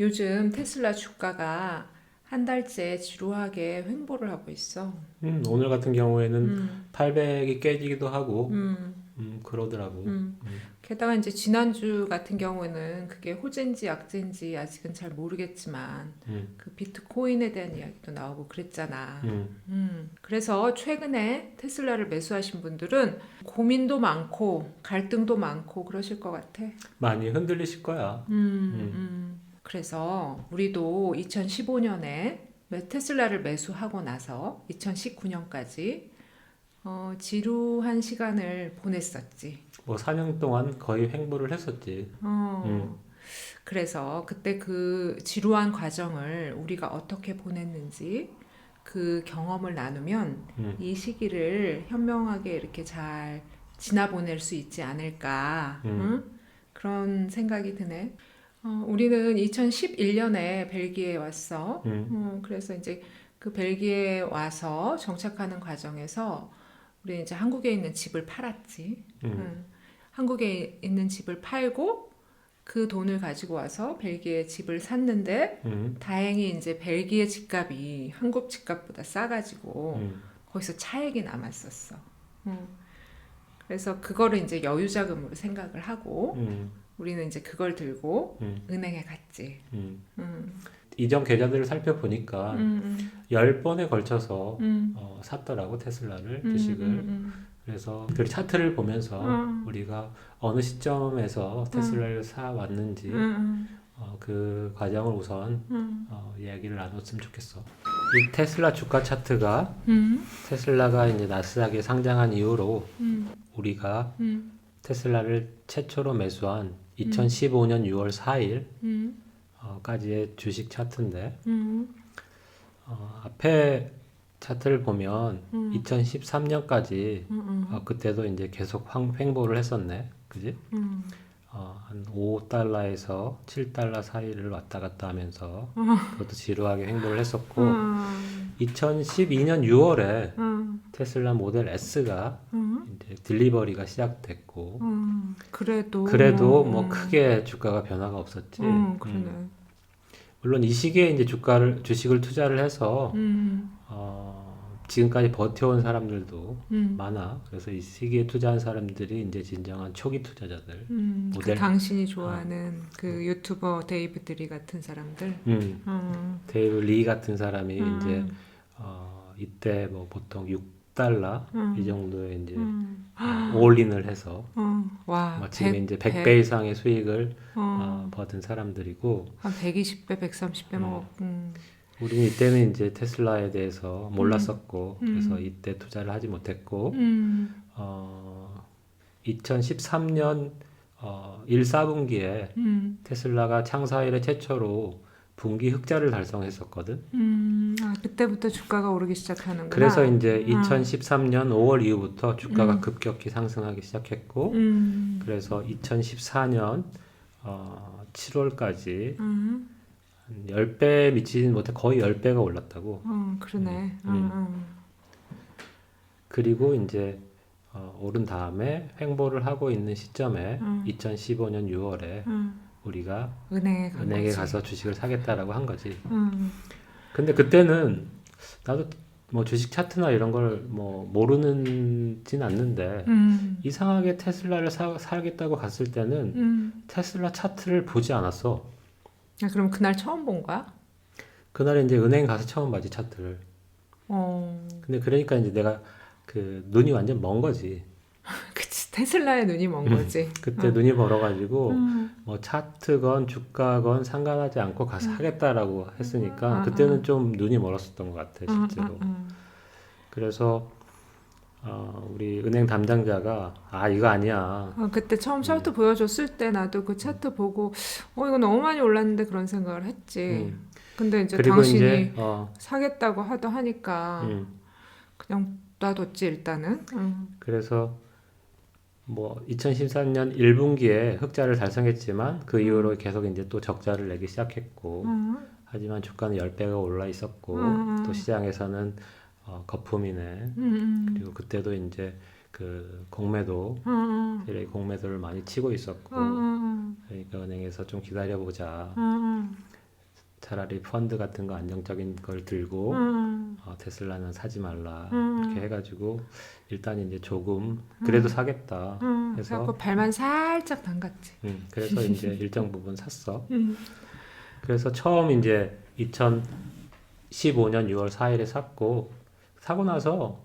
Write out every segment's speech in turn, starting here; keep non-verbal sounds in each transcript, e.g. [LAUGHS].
요즘 테슬라 주가가 한 달째 지루하게 횡보를 하고 있어. 음, 오늘 같은 경우에는 음, 800이 깨지기도 하고 음, 음, 그러더라고. 음. 음. 게다가 이제 지난주 같은 경우는 그게 호재인지 약재인지 아직은 잘 모르겠지만 음, 그 비트코인에 대한 이야기도 나오고 그랬잖아. 음, 음, 그래서 최근에 테슬라를 매수하신 분들은 고민도 많고 갈등도 많고 그러실 것 같아. 많이 흔들리실 거야. 음, 음. 그래서 우리도 2015년에 테슬라를 매수하고 나서 2019년까지 어, 지루한 시간을 보냈었지. 뭐 4년 동안 거의 횡보를 했었지. 어, 음. 그래서 그때 그 지루한 과정을 우리가 어떻게 보냈는지 그 경험을 나누면 음. 이 시기를 현명하게 이렇게 잘 지나보낼 수 있지 않을까 음. 응? 그런 생각이 드네. 어, 우리는 2011년에 벨기에에 왔어. 음. 어, 그래서 이제 그 벨기에에 와서 정착하는 과정에서 우리 이제 한국에 있는 집을 팔았지. 음. 응. 한국에 있는 집을 팔고 그 돈을 가지고 와서 벨기에 집을 샀는데 음. 다행히 이제 벨기에 집값이 한국 집값보다 싸가지고 음. 거기서 차액이 남았었어. 응. 그래서 그거를 이제 여유 자금으로 생각을 하고 음. 우리는 이제 그걸 들고 음. 은행에 갔지. 음. 응. 이전 계좌들을 살펴보니까 응, 10번에 걸쳐서 응, 어, 샀더라고 테슬라를 응, 주식을. 그래서 그 차트를 보면서 음. 우리가 어느 시점에서 테슬라를 사 왔는지 어, 그 과정을 우선 응, 어, 이야기를 나눴으면 좋겠어. 이 테슬라 주가 차트가 응, 테슬라가 이제 나스닥에 상장한 이후로 응, 우리가 응, 테슬라를 최초로 매수한 2015년 6월 4일 응, 어, 까지의 주식 차트인데 응, 어, 앞에 차트를 보면 음. 2013년까지 응, 어, 그때도 이제 계속 황- 횡보를 했었네. 그지? 응, 어, 한 5달러에서 7달러 사이를 왔다 갔다 하면서 그것도 지루하게 횡보를 했었고 응, 2012년 6월에 응, 테슬라 모델 S가 딜리버리가 시작됐고 응. 그래도 그래도 뭐 응, 크게 주가가 변화가 없었지. 응, 그러네. 음. 물론 이 시기에 이제 주가를 주식을 투자를 해서 응, 어, 지금까지 버텨온 사람들도 응, 많아. 그래서 이 시기에 투자한 사람들이 이제 진정한 초기 투자자들. 응. 그 모델. 당신이 좋아하는 그 유튜버 데이브 드리 같은 사람들. 음, 응, 데이브 리 같은 사람이 음. 이제 어, 이때 뭐 보통 6 달러 음. 이 정도에 이제 응, 어, 올인을 해서 응. 와, 뭐 지금 백- 이제 백- 100배 이상의 수익을 어, 어, 받은 사람들이고 한 120배, 130배 음. 먹었. 음. 우리는 이때는 이제 테슬라에 대해서 몰랐었고 음. 그래서 이때 투자를 하지 못했고 음. 어, 2013년 어, 1, 4분기에 음. 테슬라가 창사 이래 최초로 분기 흑자를 달성했었거든. 음. 아, 그때부터 주가가 오르기 시작하는구나. 그래서 이제 음. 2013년 5월 이후부터 주가가 음. 급격히 상승하기 시작했고 음. 그래서 2014년 어, 7월까지 음. 한 10배 미치진 못해 거의 10배가 올랐다고. 어, 그러네. 음. 음. 음. 그리고 이제 어, 오른 다음에 횡보를 하고 있는 시점에 음. 2015년 6월에 음. 우리가 은행에 간 은행에. 가서 주식을 사겠다라고 한 거지. 음. 근데 그때는 나도 뭐 주식 차트나 이런 걸 뭐 모르는진 않는데 음. 이상하게 테슬라를 사, 사겠다고 갔을 때는 음. 테슬라 차트를 보지 않았어. 아, 그럼 그날 처음 본 거야? 그날에 이제 은행 가서 처음 봤지 차트를. 어. 근데 그러니까 이제 내가 그 눈이 완전 먼 거지. [LAUGHS] 테슬라의 눈이 먼 거지. 그때 어. 눈이 멀어가지고 음. 뭐 차트건 주가건 상관하지 않고 가서 음. 하겠다라고 했으니까 음, 그때는 음. 좀 눈이 멀었었던 것 같아 음, 실제로. 음, 음. 그래서 어, 우리 은행 담당자가 아 이거 아니야. 어, 그때 처음 차트 보여줬을 때 나도 그 차트 보고 어 이거 너무 많이 올랐는데 그런 생각을 했지. 음. 근데 이제 당신이 이제 어, 사겠다고 하도 하니까 음. 그냥 놔뒀지 일단은. 음. 그래서 뭐 2013년 1분기에 흑자를 달성했지만 그 이후로 계속 이제 또 적자를 내기 시작했고 음. 하지만 주가는 10배가 올라 있었고 음. 또 시장에서는 어, 거품이네. 음. 음. 그리고 그때도 이제 그 공매도 음. 세력이 공매도를 많이 치고 있었고 음. 음. 그러니까 은행에서 좀 기다려 보자. 음. 차라리 펀드 같은 거 안정적인 걸 들고 음, 어, 테슬라는 사지 말라 음. 이렇게 해가지고 일단 이제 조금 그래도 사겠다. 음, 그래서- 그래서 발만 살짝 담갔지. 음, 그래서 이제 일정 부분 샀어. 음. 그래서 처음 이제 2015년 6월 4일에 샀고 사고 나서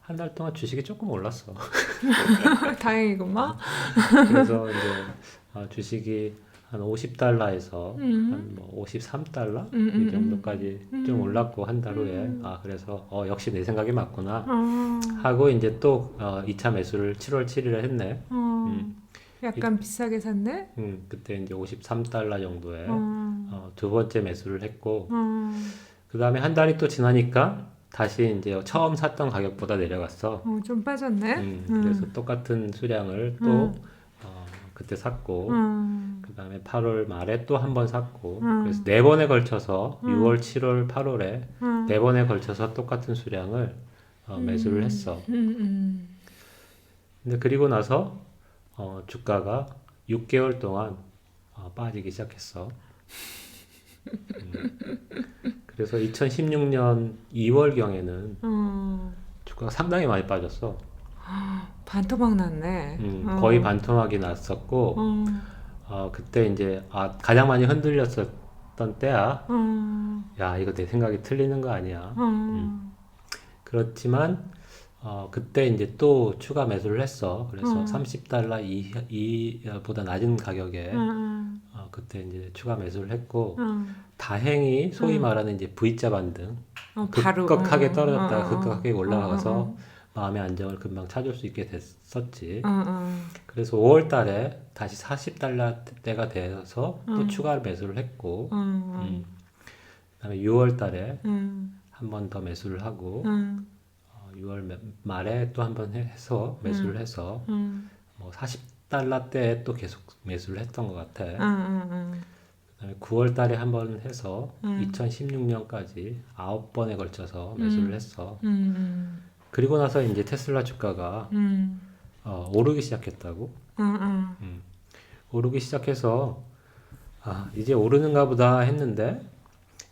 한 달 동안 주식이 조금 올랐어. [LAUGHS] 다행이구만. 그래서 이제 어, 주식이 한 50달러에서 음. 한뭐 53달러 음, 음, 이 정도까지 음. 좀 올랐고 한 달 후에 음. 아 그래서 어 역시 내 생각이 맞구나 어, 하고 이제 또 어, 2차 매수를 7월 7일에 했네. 어, 음. 약간 비싸게 샀네. 음 그때 이제 53달러 정도에 어, 어, 두 번째 매수를 했고 어, 그 다음에 한 달이 또 지나니까 다시 이제 처음 샀던 가격보다 내려갔어. 어, 좀 빠졌네. 음, 음. 그래서 똑같은 수량을 또 음. 어, 그때 샀고 음, 그 다음에 8월 말에 또 한 번 샀고 음. 그래서 네 번에 걸쳐서 음. 6월, 7월, 8월에 음, 네 번에 걸쳐서 똑같은 수량을 어, 매수를 했어. 음, 음. 근데 그리고 나서 어, 주가가 6개월 동안 어, 빠지기 시작했어. 음. 그래서 2016년 2월 경에는 어, 주가가 상당히 많이 빠졌어. 반토막 났네. 음, 어. 거의 반토막이 났었고 어, 어, 그때 이제 아, 가장 많이 흔들렸었던 때야. 어, 야 이거 내 생각이 틀리는 거 아니야. 어, 그렇지만 어, 그때 이제 또 추가 매수를 했어. 그래서 음. 30달러 이, 이보다 낮은 가격에 음, 어, 그때 이제 추가 매수를 했고 음. 다행히 소위 음. 말하는 이제 V자 반등 어, 바로 급격하게 어, 떨어졌다가 어, 어, 급격하게 올라가서 어, 마음의 안정을 금방 찾을 수 있게 됐었지. 어, 어, 그래서 5월 달에 다시 40달러 때가 돼서 또 음. 추가 매수를 했고 어, 어, 음. 그다음에 6월 달에 음, 한번 더 매수를 하고 음, 어, 6월 매- 말에 또 한 번 해서 매수를 해서 음, 뭐 40달러 때에 또 계속 매수를 했던 것 같아. 음, 음, 그다음에 9월 달에 한 번 해서 음. 2016년까지 아홉 번에 걸쳐서 매수를 음. 했어. 음, 그리고 나서 이제 테슬라 주가가 음, 어, 오르기 시작했다고. 음, 음, 음. 오르기 시작해서 아, 이제 오르는가 보다 했는데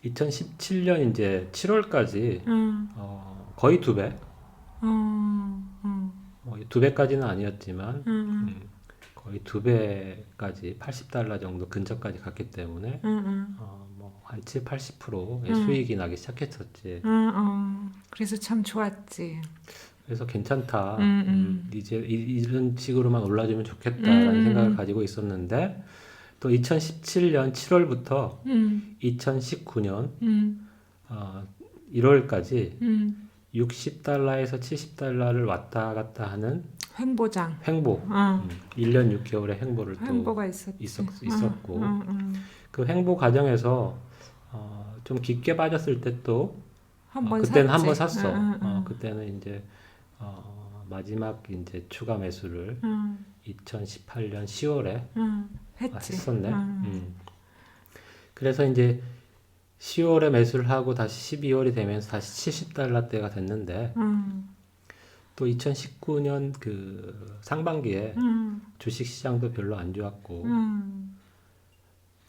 2017년 이제 7월까지 음, 어, 거의 두 배. 음, 음, 어, 두 배까지는 아니었지만 음, 음, 거의 두 배까지 80달러 정도 근처까지 갔기 때문에 음, 음, 어, 뭐 한 7, 80%의 음. 수익이 나기 시작했었지. 음, 음. 그래서 참 좋았지. 그래서 괜찮다. 음, 음. 음, 이제 이, 런 식으로만 올라주면 좋겠다라는 음, 생각을 음. 가지고 있었는데 또 2017년 7월부터 음, 2019년 음, 어, 1월까지 음. 60달러에서 70달러를 왔다 갔다 하는 횡보장. 횡보, 어, 음, 1년 6개월의 행보를 또. 있었, 어, 있었고 어, 어. 그 횡보 과정에서 어, 좀 깊게 빠졌을 때또한 어, 번 그때는 한. 번 샀어. 응, 응, 어, 응. 그때는 이제 어, 마지막 이제 추가 매수를 응, 2018년 10월에 응, 아. 했었네. 응. 음. 그래서 이제 10월에 매수를 하고 다시 12월이 되면서 다시 70달러 대가 됐는데 응, 또 2019년 그 상반기에 응, 주식 시장도 별로 안 좋았고 응.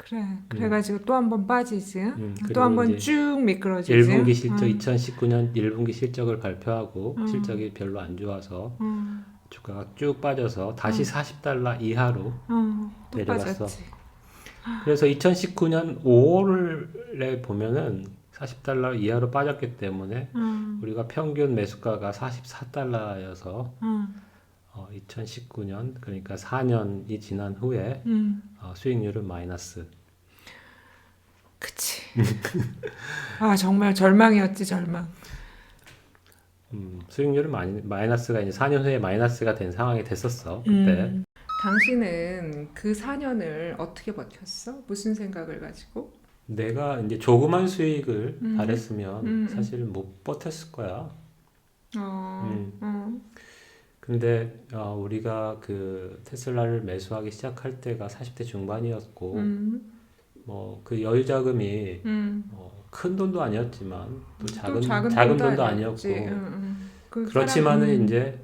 그래. 그래가지고 또 한 번 빠지지. 음, 또 한 번 쭉 미끄러지지. 1분기 실적 응, 2019년 1분기 실적을 발표하고 음. 실적이 별로 안 좋아서 응, 주가가 쭉 빠져서 다시 음. 40달러 이하로 응, 또 내려갔어. 빠졌지. 그래서 2019년 5월에 보면은 40달러 이하로 빠졌기 때문에 응, 우리가 평균 매수가가 44달러여서 응, 어, 2019년 그러니까 4년이 지난 후에 응. 어, 수익률은 마이너스. 그치. 아 정말 절망이었지 절망. 음, 수익률은 마이, 마이너스가 이제 4년 후에 마이너스가 된 상황이 됐었어 그때. 음. 당신은 그 4년을 어떻게 버텼어? 무슨 생각을 가지고? 내가 이제 조그만 수익을 음. 바랬으면 음. 사실 못 버텼을 거야. 어, 음. 어, 근데 어, 우리가 그 테슬라를 매수하기 시작할 때가 40대 중반이었고 음, 뭐 그 여유 자금이 음. 뭐큰 돈도 아니었지만 또또 작은 작은 작은 돈도 돈도 아니었지. 아니었고 응, 응. 그 그렇지만은 사람, 음, 이제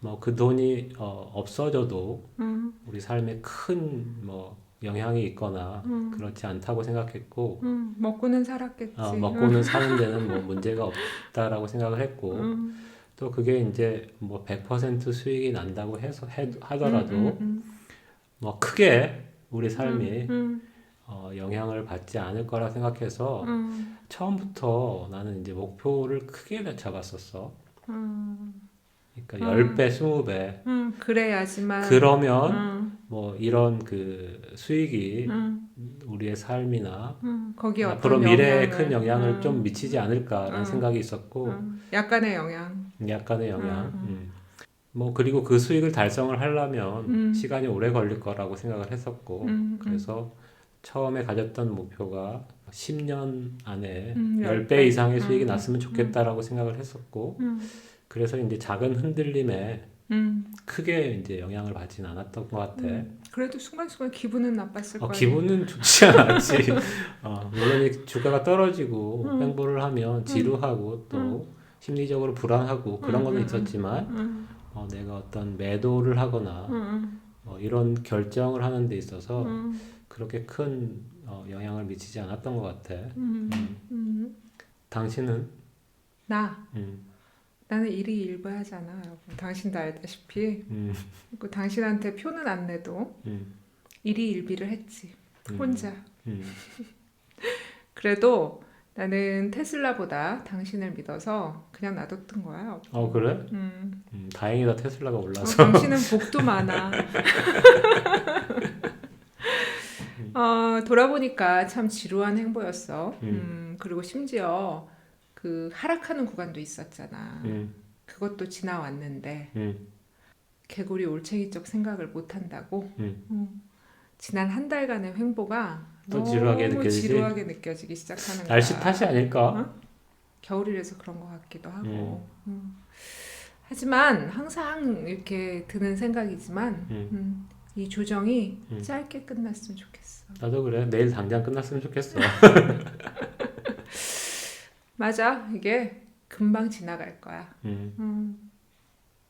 뭐 그 돈이 어, 없어져도 음, 우리 삶에 큰 뭐 영향이 있거나 음. 그렇지 않다고 생각했고 음, 먹고는 살았겠지. 어, 먹고는 [LAUGHS] 사는 데는 뭐 문제가 없다라고 생각을 했고 음, 또 그게 이제 뭐 100% 수익이 난다고 해서 해, 하더라도 음, 음, 뭐 크게 우리 음, 삶이 음, 어, 영향을 받지 않을 거라 생각해서 음, 처음부터 나는 이제 목표를 크게 잡았었어. 음, 그러니까 음. 10배, 20배. 음, 그래야지만. 그러면 음, 뭐 이런 그 수익이 음, 우리의 삶이나 음, 어떤 앞으로 미래에 영향을, 큰 영향을 음, 좀 미치지 않을까라는 음. 생각이 있었고 음, 약간의 영향. 약간의 영향. 음, 음. 뭐 그리고 그 수익을 달성을 하려면 음. 시간이 오래 걸릴 거라고 생각을 했었고 음, 그래서 처음에 가졌던 목표가 10년 안에 음, 10배 10배. 이상의 수익이 음, 났으면 좋겠다라고 생각을 했었고 음, 그래서 이제 작은 흔들림에 음, 크게 이제 영향을 받지는 않았던 것 같아. 음. 그래도 순간순간 기분은 나빴을 어, 거야. 기분은 좋지 않았지. [LAUGHS] 어, 물론 이 주가가 떨어지고 음. 횡보를 하면 지루하고 또 심리적으로 불안하고 그런 음, 음, 있었지만 음, 어, 내가 어떤 매도를 하거나 음, 어, 이런 결정을 하는 데 있어서 음, 그렇게 큰 어, 영향을 미치지 않았던 것 같아. 음, 음. 음. 당신은? 나 음, 나는 일이 일부하잖아, 여러분. 당신도 알다시피. 음, 그 당신한테 표는 안 내도 음, 일이 일비를 했지. 음, 혼자. 음, [LAUGHS] 그래도 나는 테슬라보다 당신을 믿어서 그냥 놔뒀던 거야. 어 그래? 음. 음, 다행이다 테슬라가 어, 올라서. 당신은 복도 많아. [LAUGHS] 어, 돌아보니까 참 지루한 행보였어. 음. 음, 그리고 심지어 그 하락하는 구간도 있었잖아. 음, 그것도 지나왔는데 음, 개구리 올챙이적 생각을 못 한다고. 음. 음. 지난 한 달간의 횡보가 또 너무 지루하게 느껴지지? 지루하게 느껴지기 시작하는 거야. 날씨 탓이 아닐까? 어? 겨울이라서 그런 것 같기도 하고. 음. 음. 하지만 항상 이렇게 드는 생각이지만 음. 음, 이 조정이 음. 짧게 끝났으면 좋겠어. 나도 그래. 내일 당장 끝났으면 좋겠어. [LAUGHS] 맞아, 이게 금방 지나갈 거야. 음, 음,